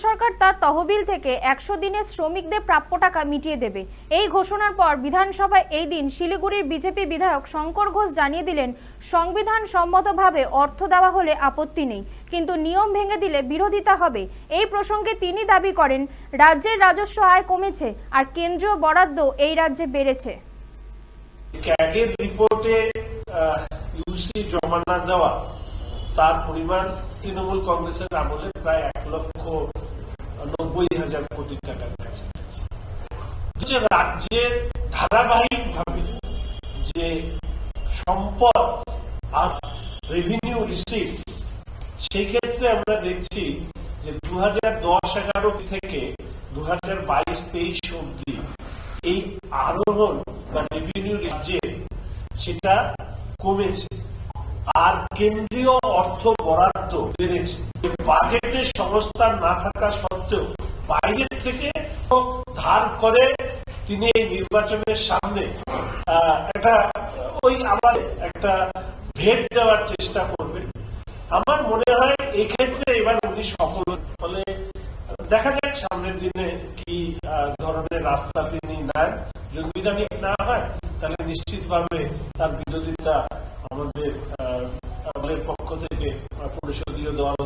সরকার তার তহবিল থেকে একশো দিনের শ্রমিকদের প্রাপ্য টাকা মিটিয়ে দেবে। এই ঘোষণার পর বিধানসভায় এই দিন শিলিগুড়ির বিজেপি বিধায়ক শঙ্কর ঘোষ জানিয়ে দিলেন, সংবিধান সম্মতভাবে অর্থ দেওয়া হলে আপত্তি নেই, কিন্তু নিয়ম ভেঙে দিলে বিরোধিতা হবে। এই প্রসঙ্গে তিনি দাবি করেন, রাজ্যের রাজস্ব আয় কমেছে আর কেন্দ্রীয় বরাদ্দ এই রাজ্যে বেড়েছে। রিপোর্টে ইউসি জমা না দেওয়া, তার পরিমাণ তৃণমূল কংগ্রেসের আমলে প্রায় এক লক্ষ যে রাজ্যের যে সম্পদ আর রেভিনিউ রিসিভ সেই ক্ষেত্রে আমরা দেখছি যে দু হাজার থেকে দু হাজার বাইশ তেইশ অব্দি এই আরোহণ বা রেভিনিউ রাজ্যে সেটা কমেছে। আর কেন্দ্রীয় অর্থ বরাদ্দ বেড়েছে। বাজেটের সংস্থান না থাকা সত্ত্বেও বাইরের থেকে ধার করে তিনি এই নির্বাচনের সামনে একটা, ওই আবার একটা ভেট দেওয়ার চেষ্টা করবেন। আমার মনে হয় এক্ষেত্রে এবার উনি সফল ফলে দেখা যাক সামনের দিনে কি ধরনের রাস্তা তিনি নেন। যদি বিধানিক না হয়, তাহলে নিশ্চিতভাবে তার বিরোধিতা আমাদের আমাদের পক্ষ থেকে পরিষদীয় দল